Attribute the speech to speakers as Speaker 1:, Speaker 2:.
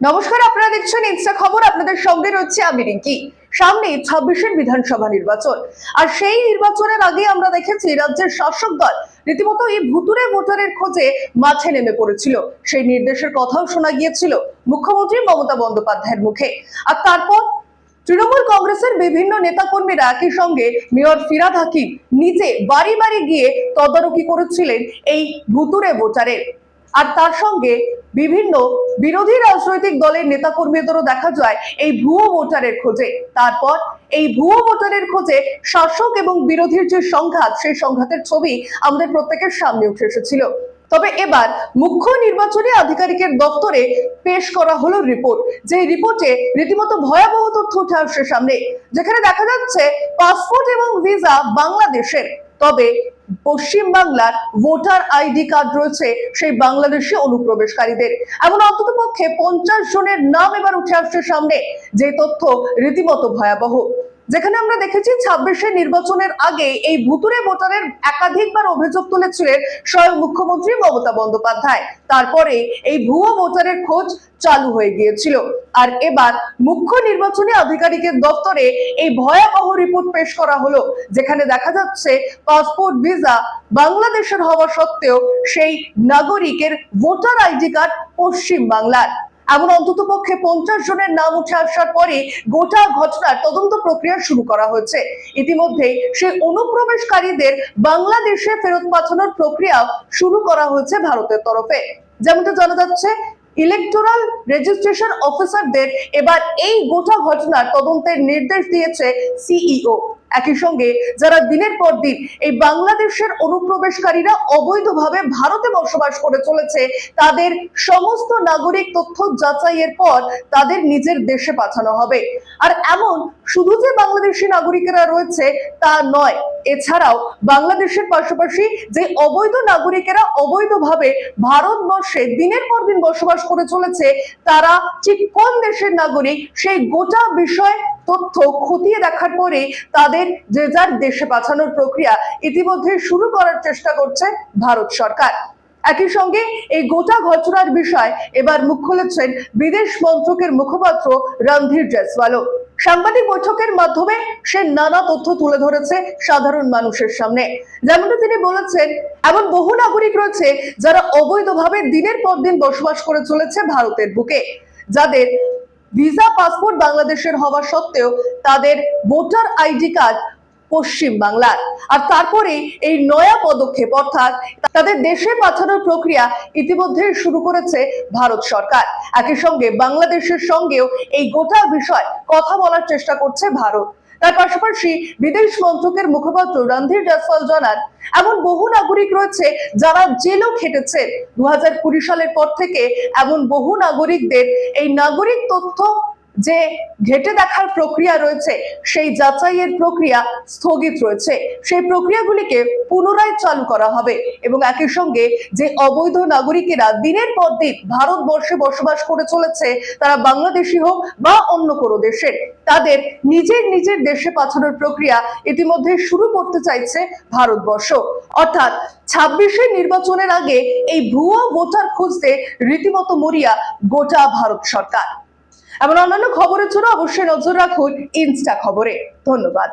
Speaker 1: নমস্কার, আপনারা দেখছেন ইনস্টা খবর। আপনাদের সঙ্গে রয়েছে আমি রিঙ্কি। সামনে ছাব্বিশের বিধানসভা নির্বাচন। আর সেই নির্বাচনের আগে আমরা দেখেছি রাজ্যের শাসক দল রীতিমতো এই ভুতুরে ভোটারের খোঁজে মাঠে নেমে পড়েছিল। সেই নির্দেশের কথাও শোনা গিয়েছিল মুখ্যমন্ত্রী মমতা বন্দ্যোপাধ্যায়ের মুখে। আর তারপর তৃণমূল কংগ্রেসের বিভিন্ন নেতাকর্মীরা একই সঙ্গে মেয়র ফিরাদ হাকিম নিজে বাড়ি বাড়ি গিয়ে তদারকি করেছিলেন এই ভুতুরে ভোটারের। আর তার সঙ্গে বিভিন্ন বিরোধী রাজনৈতিক দলের নেতাকর্মীদেরও দেখা যায় এই ভুয়ো ভোটারের খোঁজে। তারপর এই ভুয়ো ভোটারের খোঁজে শাসক এবং বিরোধীর যে সংঘাত, সেই সংঘাতের ছবি আমাদের প্রত্যেকের সামনে উঠে এসেছিল। তবে এবার মুখ্য নির্বাচনী আধিকারিকের দপ্তরে পেশ করা হলো রিপোর্ট। যে রিপোর্টে রীতিমতো ভয়াবহ তথ্য উঠে আসছে সামনে, যেখানে দেখা যাচ্ছে পাসপোর্ট এবং ভিসা বাংলাদেশের। তবে পশ্চিম বাংলার ভোটার আইডি কার্ড রয়েছে সেই বাংলাদেশি অনুপ্রবেশকারীদের। এমন অন্তত পক্ষে পঞ্চাশ জনের নাম এবার উঠে আসছে সামনে। যে তথ্য রীতিমতো ভয়াবহ। যেখানে আমরা দেখেছি ছাব্বিশে নির্বাচনের আগে এই ভুতুরে ভোটারের একাধিকবার অভিযোগ তুলেছিলেন স্বয়ং মুখ্যমন্ত্রী মমতা বন্দ্যোপাধ্যায়। তারপরে এই ভুয়ো ভোটারের খোঁজ চালু হয়ে গিয়েছিল। আর এবার মুখ্য নির্বাচনী আধিকারিকের দপ্তরে এই ভয়াবহ রিপোর্ট পেশ করা হলো, যেখানে দেখা যাচ্ছে পাসপোর্ট, ভিসা বাংলাদেশের হওয়া সত্ত্বেও সেই নাগরিকের ভোটার আইডি কার্ড পশ্চিম বাংলার এমন অন্তত পক্ষে পঞ্চাশ জনের নাম উঠে আসার পরে গোটা ঘটনার তদন্ত প্রক্রিয়া শুরু করা হয়েছে। ইতিমধ্যে সেই অনুপ্রবেশকারীদের বাংলাদেশে ফেরত পাঠানোর প্রক্রিয়া শুরু করা হয়েছে ভারতের তরফে। যেমনটা জানা যাচ্ছে ইলেকটোরাল রেজিস্ট্রেশন অফিসারদের এবার এই গোটা ঘটনার তদন্তের নির্দেশ দিয়েছে সিইও একই সঙ্গে যারা দিনের পর দিন এই বাংলাদেশের অনুপ্রবেশকারীরা অবৈধভাবে ভারতে বসবাস করে চলেছে, তাদের সমস্ত নাগরিক তথ্য যাচাইয়ের পর তাদের নিজের দেশে পাঠানো হবে। আর এমন শুধু যে বাংলাদেশি নাগরিকেরা রয়েছে তা নয়, এছাড়াও বাংলাদেশের পাশাপাশি যে অবৈধ নাগরিকেরা অবৈধভাবে ভারতবর্ষে দিনের পর দিন বসবাস করে চলেছে, তারা ঠিক কোন দেশের নাগরিক, সেই গোটা বিষয় তথ্য খতিয়ে দেখার পরে তাদের যে যার দেশে পাঠানোর প্রক্রিয়া ইতিমধ্যে শুরু করার চেষ্টা করছে ভারত সরকার। একই সঙ্গে এই গোটা ঘটনার বিষয় এবার মুখ খুলেছেন বিদেশ মন্ত্রকের মুখপাত্র রণধীর জয়সওয়ালও। সাংবাদিক বৈঠকের মাধ্যমে সে নানা তথ্য তুলে ধরেছে সাধারণ মানুষের সামনে। যেমনটা তিনি বলেছেন, এমন বহু নাগরিক রয়েছে যারা অবৈধভাবে দিনের পর দিন বসবাস করে চলেছে ভারতের বুকে। যাদের ভিসা পাসপোর্ট বাংলাদেশের হওয়া সত্ত্বেও তাদের ভোটার আইডি কার্ড পশ্চিম বাংলার। আর তারপরে এই নয়া পদক্ষেপ, অর্থাৎ তাদের দেশে পাঠানোর প্রক্রিয়া ইতিমধ্যে শুরু করেছে ভারত সরকার। একই সঙ্গে বাংলাদেশের সঙ্গেও এই গোটা বিষয় কথা বলার চেষ্টা করছে ভারত। তার পাশাপাশি বিদেশ মন্ত্রকের মুখপাত্র রণধীর জয়সওয়াল জানান, এমন বহু নাগরিক রয়েছে যারা জেলও খেটেছে। দু হাজার কুড়ি সালের পর থেকে এমন বহু নাগরিকদের এই নাগরিক তথ্য যে ঘেটে দেখার প্রক্রিয়া রয়েছে, সেই যাচাইয়ের প্রক্রিয়া স্থগিত রয়েছে। সেই প্রক্রিয়াগুলিকে পুনরায় চালু করা হবে এবং একই সঙ্গে যে অবৈধ নাগরিকেরা দিনের পর দিন ভারতবর্ষে বসবাস করে চলেছে, তারা বাংলাদেশি হোক বা অন্য কোনো দেশের, তাদের নিজের নিজের দেশে পাঠানোর প্রক্রিয়া ইতিমধ্যে শুরু করতে চাইছে ভারতবর্ষ। অর্থাৎ ছাব্বিশে নির্বাচনের আগে এই ভুয়ো ভোটার খুঁজতে রীতিমতো মরিয়া গোটা ভারত সরকার। এমন অন্যান্য খবরের জন্য অবশ্যই নজর রাখুন ইনস্টা খবরে। ধন্যবাদ।